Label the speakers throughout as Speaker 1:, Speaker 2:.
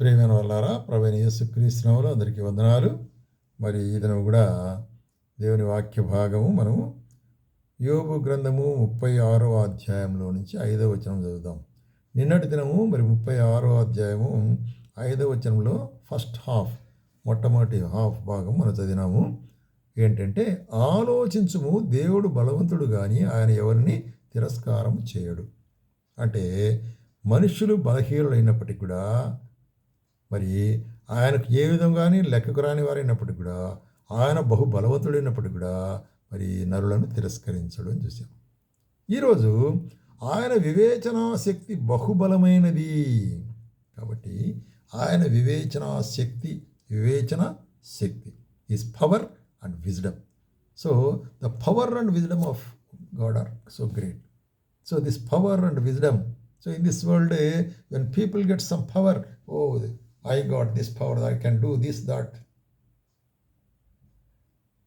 Speaker 1: ప్రేమైన వాళ్ళారా ప్రవీణ యేసుక్రీస్తునములు అందరికీ వందనాలు. మరి ఇదను కూడా దేవుని వాక్య భాగము మనము యోగు గ్రంథము ముప్పై ఆరో అధ్యాయంలో నుంచి ఐదో వచనం చదువుదాం. నిన్నటి దినము మరి ముప్పై ఆరో అధ్యాయము ఐదో వచనంలో ఫస్ట్ హాఫ్ మొట్టమొదటి హాఫ్ భాగం మనం చదివినాము. ఏంటంటే ఆలోచించుము దేవుడు బలవంతుడు కానీ ఆయన ఎవరిని తిరస్కారం చేయడు. అంటే మనుషులు బలహీనులైనప్పటికీ కూడా మరి ఆయనకు ఏ విధంగానే లెక్కకు రాని వారైనప్పటికి కూడా ఆయన బహు బలవంతుడైనప్పటికి కూడా మరి నరులను తిరస్కరించడం అని చూసాం ఈరోజు ఆయన వివేచనా శక్తి బహుబలమైనది. కాబట్టి ఆయన వివేచనా శక్తి వివేచన శక్తి is power and wisdom so the power and wisdom of God are so great so this power and wisdom so in this world when people get some power oh I got this power I can do this that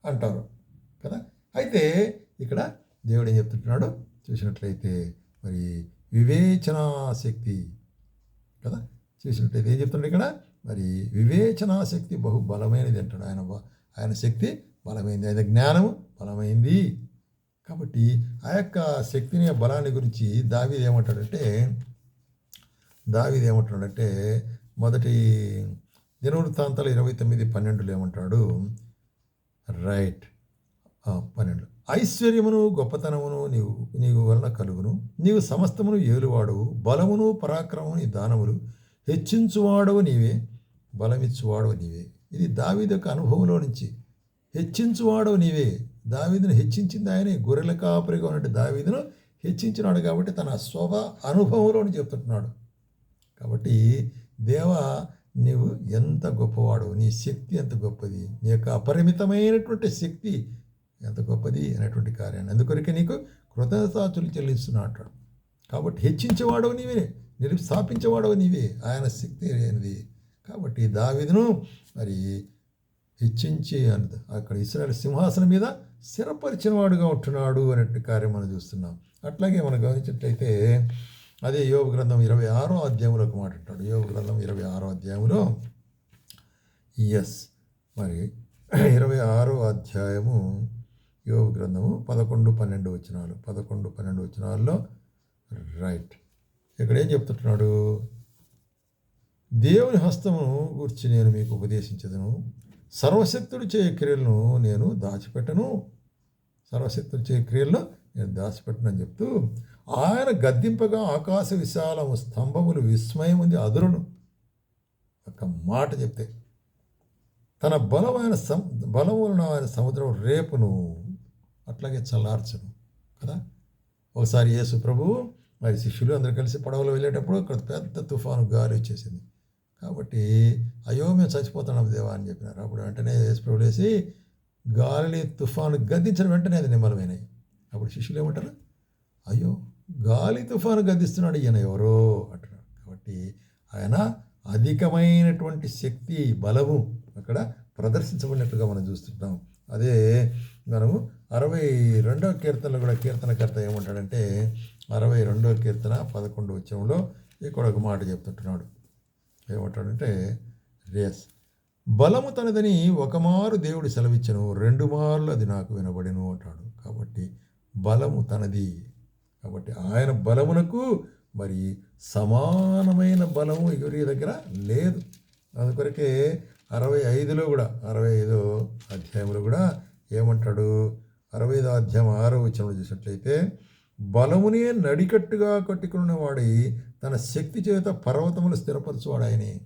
Speaker 1: అంటారు. కదా? అయితే ఇక్కడ దేవుడు ఏం చెప్తుంటున్నాడు? చూసినట్లయితే మరి వివేచనా శక్తి కదా? చూసినట్లయితే ఏం చెప్తుండే ఇక్కడ? మరి వివేచనా శక్తి బహు బలమైనది అంటాడు ఆయన బ- ఆయన శక్తి బలమైంది. ఆయన జ్ఞానము బలమైంది. కాబట్టి ఆ యొక్క శక్తిని బలాన్ని గురించి దావీది ఏమంటాడంటే దావీది ఏమంటున్నాడంటే మొదటి దినవృత్తాంతాలు ఇరవై తొమ్మిది పన్నెండులో ఏమంటాడు? రైట్. పన్నెండు. ఐశ్వర్యమును గొప్పతనమును నీవు నీవు వలన కలుగును. నీవు సమస్తమును ఏలువాడు బలమును పరాక్రమము నీ దానములు హెచ్చించువాడవు నీవే. బలమిచ్చువాడవు నీవే. ఇది దావీదు యొక్క అనుభవంలో నుంచి. హెచ్చించువాడవు నీవే. దావీదును హెచ్చించింది ఆయనే. గొర్రెల కాపరిగా ఉన్నట్టు దావీదును హెచ్చించినాడు కాబట్టి తన స్వభ అనుభవంలోని చెప్తున్నాడు కాబట్టి దేవ నీవు ఎంత గొప్పవాడు నీ శక్తి ఎంత గొప్పది నీ యొక్క అపరిమితమైనటువంటి శక్తి ఎంత గొప్పది అనేటువంటి కార్యాన్ని. అందుకొరకే నీకు కృతజ్ఞతాచులు చెల్లిస్తున్నాడు కాబట్టి హెచ్చించేవాడవు నీవే నిరుస్థాపించేవాడవు నీవే ఆయన శక్తి అనేది కాబట్టి దావిదను మరి హెచ్చించి అన్నది. అక్కడ ఇస్రాయల్ సింహాసనం మీద స్థిరపరిచిన వాడుగా ఉంటున్నాడు అనేటువంటి కార్యం మనం చూస్తున్నాం. అట్లాగే మనం గమనించినట్లయితే అదే యోగ గ్రంథం ఇరవై ఆరో అధ్యాయంలో ఒక మాట అంటాడు. యోగ గ్రంథం ఇరవై ఆరో అధ్యాయంలో ఎస్ మరి ఇరవై ఆరో అధ్యాయము యోగ గ్రంథము పదకొండు పన్నెండు వచనాలు. పదకొండు పన్నెండు వచనాల్లో రైట్. ఇక్కడ ఏం చెప్తుంటున్నాడు దేవుని హస్తమును గూర్చి నేను మీకు ఉపదేశించదును. సర్వశక్తుడు చేయ క్రియలను నేను దాచిపెట్టను. సర్వశక్తుడు చేయ క్రియల్లో నేను దాచిపెట్టను చెప్తూ ఆయన గద్దింపగా ఆకాశ విశాలము స్తంభములు విస్మయం ఉంది అదురును. ఒక మాట చెప్తే తన బలమైన సం బలములను ఆయన సముద్రం రేపును అట్లాగే చల్లార్చను కదా? ఒకసారి యేసు ప్రభు మరి శిష్యులు అందరూ కలిసి పడవలో వెళ్ళేటప్పుడు అక్కడ పెద్ద తుఫాను గాలి వచ్చేసింది. కాబట్టి అయ్యో మేము చచ్చిపోతున్నాం దేవా అని చెప్పినారు. అప్పుడు వెంటనే యేసు ప్రభు లేసి గాలిని తుఫాను గద్దించిన వెంటనే అది నిమ్మలమైనాయి అప్పుడు శిష్యులు ఏమంటారు? అయ్యో గాలి తుఫాను గదిస్తున్నాడు ఈయన ఎవరో అంటున్నాడు. కాబట్టి ఆయన అధికమైనటువంటి శక్తి బలము అక్కడ ప్రదర్శించబడినట్టుగా మనం చూస్తుంటాం. అదే మనము అరవై రెండవ కీర్తనలో కూడా కీర్తనకర్త ఏమంటాడంటే అరవై రెండవ కీర్తన పదకొండు వచ్చంలో ఇక్కడ ఒక మాట చెప్తుంటున్నాడు. ఏమంటాడంటే రేస్ బలము తనదని ఒకమారు దేవుడు సెలవిచ్చను రెండు మార్లు అది నాకు వినబడిను అంటాడు. కాబట్టి బలము తనది. కాబట్టి ఆయన బలమునకు మరి సమానమైన బలము ఎవరి దగ్గర? లేదు. అందుకొరకే అరవై ఐదులో కూడా అరవై ఐదో అధ్యాయంలో కూడా ఏమంటాడు? అరవై ఐదో అధ్యాయం ఆరో వచ్చిన చూసినట్లయితే బలమునే నడికట్టుగా కట్టుకున్నవాడి తన శక్తి చేత పర్వతములు స్థిరపరచువాడు ఆయనే.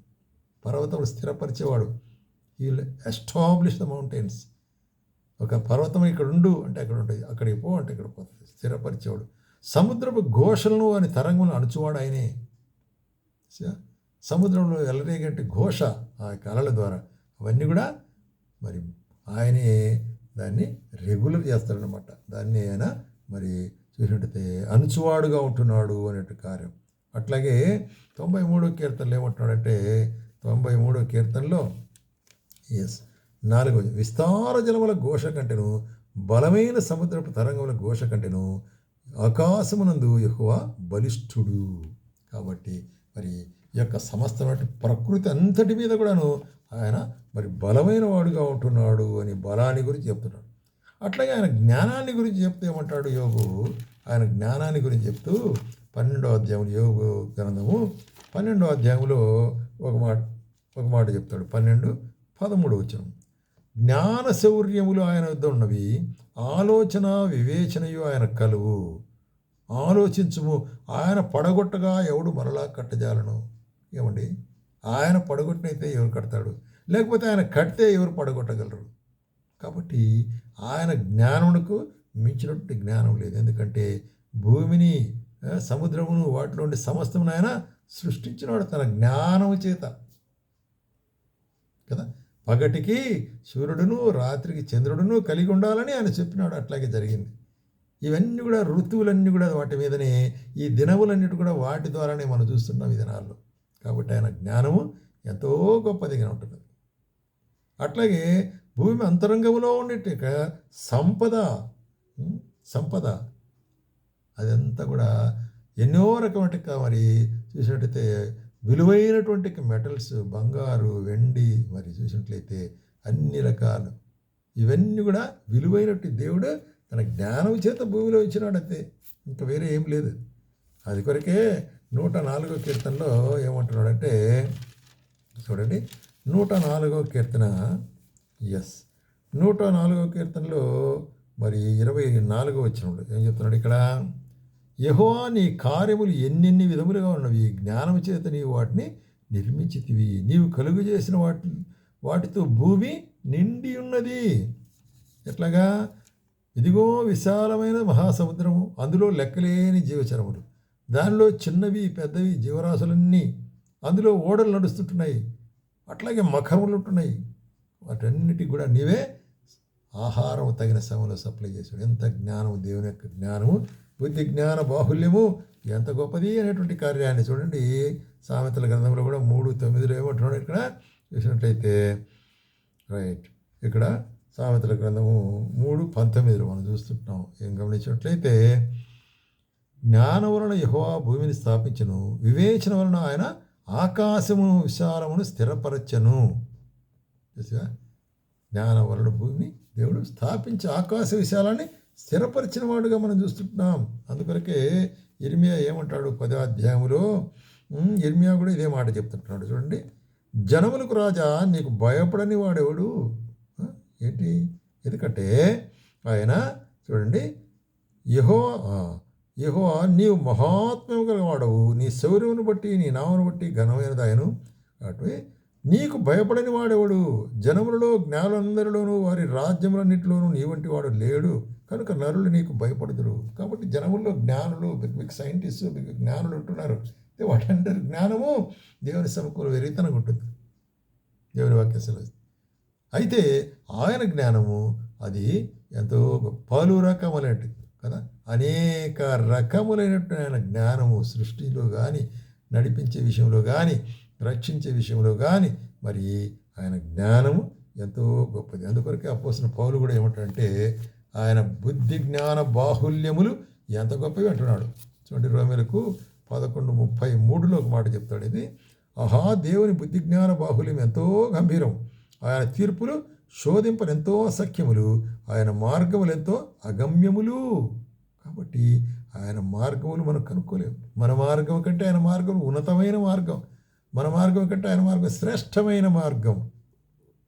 Speaker 1: పర్వతములు స్థిరపరిచేవాడు. ఈ ఎస్టాబ్లిష్ ద మౌంటైన్స్ ఒక పర్వతం ఇక్కడ ఉండు అంటే అక్కడ ఉంటుంది అక్కడికి పో అంటే ఇక్కడ పోతుంది స్థిరపరిచేవాడు. సముద్రపు ఘోషలను అని తరంగంలో అణుచువాడు ఆయనే. సముద్రంలో ఎల్లరేగంటి ఘోష ఆ కళల ద్వారా. అవన్నీ కూడా మరి ఆయనే దాన్ని రెగ్యులర్ చేస్తాడనమాట దాన్ని ఆయన మరి చూసినట్టయితే అణుచువాడుగా ఉంటున్నాడు అనేటు కార్యం. అట్లాగే తొంభై మూడో కీర్తనలు ఏమంటున్నాడంటే తొంభై మూడో కీర్తనలో ఎస్ నాలుగవది విస్తార జలముల ఘోష కంటెను బలమైన సముద్రపు తరంగముల ఘోష కంటెను ఆకాశమునందు ఎక్కువ బలిష్ఠుడు. కాబట్టి మరి ఈ యొక్క సమస్తమైన ప్రకృతి అంతటి మీద కూడాను ఆయన మరి బలమైన వాడుగా ఉంటున్నాడు అని బలాన్ని గురించి చెప్తున్నాడు. అట్లాగే ఆయన జ్ఞానాన్ని గురించి చెప్తే ఏమంటాడు యోగు ఆయన జ్ఞానాన్ని గురించి చెప్తూ పన్నెండో అధ్యాయం యోగు గ్రంథము పన్నెండో అధ్యాయంలో ఒక మాట ఒక మాట చెప్తాడు. పన్నెండు పదమూడు వచ్చాము జ్ఞాన శౌర్యములు ఆయన వద్ద ఉన్నవి ఆలోచన వివేచనయు ఆయన కలువు. ఆలోచించుము ఆయన పడగొట్టగా ఎవడు మరలా కట్టజాలను? ఏమండి? ఆయన పడగొట్టినైతే ఎవరు కడతాడు? లేకపోతే ఆయన కడితే ఎవరు పడగొట్టగలరు? కాబట్టి ఆయన జ్ఞానమునకు మించినటువంటి జ్ఞానం లేదు. ఎందుకంటే భూమిని సముద్రమును వాటిలో ఉండే సమస్తమును ఆయన సృష్టించినాడు తన జ్ఞానము చేత పగటికి సూర్యుడును రాత్రికి చంద్రుడును కలిగి ఉండాలని ఆయన చెప్పినాడు. అట్లాగే జరిగింది. ఇవన్నీ కూడా ఋతువులన్నీ కూడా వాటి మీదనే ఈ దినములన్నిటి కూడా వాటి ద్వారానే మనం చూస్తున్నాం ఈ దినాల్లో. కాబట్టి ఆయన జ్ఞానము ఎంతో గొప్పదిగా ఉంటుంది. అట్లాగే భూమి అంతరంగంలో ఉండేట సంపద సంపద. అదంతా కూడా ఎన్నో రకమైన మరి చూసినట్టయితే విలువైనటువంటి మెటల్స్ బంగారు వెండి మరి చూసినట్లయితే అన్ని రకాలు. ఇవన్నీ కూడా విలువైనట్టు దేవుడు తన జ్ఞానం చేత భూమిలో ఇచ్చినాడంతే. ఇంకా వేరే ఏం లేదు. అది కొరకే నూట నాలుగో కీర్తనలో ఏమంటున్నాడంటే చూడండి నూట నాలుగో కీర్తన ఎస్ నూట నాలుగో కీర్తనలో మరి ఇరవై నాలుగో వచ్చినప్పుడు ఏం చెప్తున్నాడు ఇక్కడ? యహోవా నీ కార్యములు ఎన్నెన్ని విధములుగా ఉన్నవి? జ్ఞానము చేత నీవు వాటిని నిర్మించితివి. నీవు కలుగు చేసిన వాటి వాటితో భూమి నిండి ఉన్నది. ఎట్లాగా? ఇదిగో విశాలమైన మహాసముద్రము. అందులో లెక్కలేని జీవచరములు. దానిలో చిన్నవి పెద్దవి జీవరాశులన్నీ అందులో ఓడలు నడుస్తుంటున్నాయి. అట్లాగే మఖములు ఉంటున్నాయి వాటన్నిటికి కూడా నీవే ఆహారం తగిన సమయంలో సప్లై చేశాడు ఎంత జ్ఞానము దేవుని యొక్క జ్ఞానము. బుద్ధి జ్ఞాన బాహుల్యము ఎంత గొప్పది అనేటువంటి కార్యాన్ని చూడండి. సామెతల గ్రంథంలో కూడా మూడు తొమ్మిదిలో ఏమంటున్నాడు ఇక్కడ. చూసినట్లయితే రైట్. ఇక్కడ సామెతల గ్రంథము మూడు పంతొమ్మిదిలో మనం చూస్తుంటాం ఏం గమనించినట్లయితే జ్ఞానం వలన యహోవా భూమిని స్థాపించను వివేచన వలన ఆయన ఆకాశమును విశాలమును స్థిరపరచను. చూసా జ్ఞానం వలన భూమిని దేవుడు స్థాపించి ఆకాశ విశాలాన్ని స్థిరపరిచిన వాడుగా మనం చూస్తుంటున్నాం. అందుకొరకే ఇర్మియా ఏమంటాడు పదో అధ్యాయంలో ఇర్మియా కూడా ఇదే మాట చెప్తుంటున్నాడు. చూడండి. జనములకు రాజా నీకు భయపడని వాడెవడు? ఏంటి? ఎందుకంటే ఆయన చూడండి యహో యహో నీవు మహాత్మ్యము గలవాడవు. నీ శౌర్యమును బట్టి నీ నామను బట్టి ఘనమైనది ఆయను కాబట్టి నీకు భయపడని వాడెవడు? జనములలో జ్ఞానులందరిలోనూ వారి రాజ్యములన్నింటిలోనూ నీ వంటి వాడు లేడు. కనుక నరులు నీకు భయపడుదురు. కాబట్టి జనముల్లో జ్ఞానులు బిగ్ బిగ్ సైంటిస్టు బిగ్ జ్ఞానులు ఉంటున్నారు. అయితే వాటందరి జ్ఞానము దేవుని సమకూల వెరీతనంగా ఉంటుంది. దేవుని వాక్య సెలవు. అయితే ఆయన జ్ఞానము అది ఎంతో పలు రకములైనట్టు కదా? అనేక రకములైనటువంటి ఆయన జ్ఞానము సృష్టిలో కానీ నడిపించే విషయంలో కానీ రక్షించే విషయంలో కానీ మరి ఆయన జ్ఞానము ఎంతో గొప్పది. అందుకొరకే అపోసిన పౌలు కూడా ఏమంటాడంటే ఆయన బుద్ధి జ్ఞాన బాహుల్యములు ఎంత గొప్పవి అంటున్నాడు. చూడండి రోమిలకు పదకొండు ముప్పై మూడులో ఒక మాట చెప్తాడు ఇది. ఆహా దేవుని బుద్ధి జ్ఞాన బాహుల్యం ఎంతో గంభీరం. ఆయన తీర్పులు శోధింపని ఎంతో అసఖ్యములు. ఆయన మార్గములు ఎంతో అగమ్యములు. కాబట్టి ఆయన మార్గములు మనం కనుక్కోలేము. మన మార్గం కంటే ఆయన మార్గం ఉన్నతమైన మార్గం. మన మార్గం కంటే ఆయన మార్గం శ్రేష్టమైన మార్గం.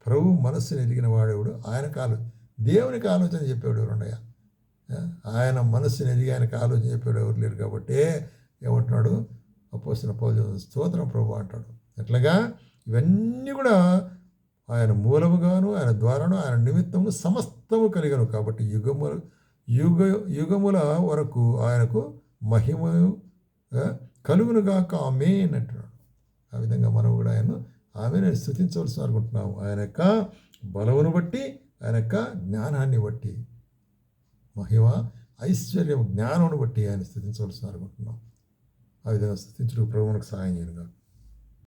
Speaker 1: ప్రభు మనస్సును ఎరిగిన వాడేవాడు? ఆయనకు ఆలో దేవునికి ఆలోచన చెప్పేవాడు ఎవరున్నాయా ఆయన మనస్సును ఎరిగి ఆయనకు ఆలోచన చెప్పేవాడు ఎవరు లేరు కాబట్టి ఏమంటున్నాడు? అపోసిన పౌలు స్తోత్రం ప్రభు అంటాడు. ఎట్లాగా? ఇవన్నీ కూడా ఆయన మూలముగాను ఆయన ద్వారాను ఆయన నిమిత్తము సమస్తము కలిగను కాబట్టి యుగములు యుగ యుగముల వరకు ఆయనకు మహిమ కలుగునుగాక. ఆమె అంటున్నాడు. ఆ విధంగా మనం కూడా ఆయన ఆమెను స్థుతించవలసి అనుకుంటున్నాము ఆయన యొక్క బలమును బట్టి ఆయన యొక్క జ్ఞానాన్ని బట్టి మహిమ ఐశ్వర్యం జ్ఞానమును బట్టి ఆయన స్థుతించవలసి అనుకుంటున్నాం ఆ విధంగా స్థుతించడం ప్రభువునికి సహాయం కాదు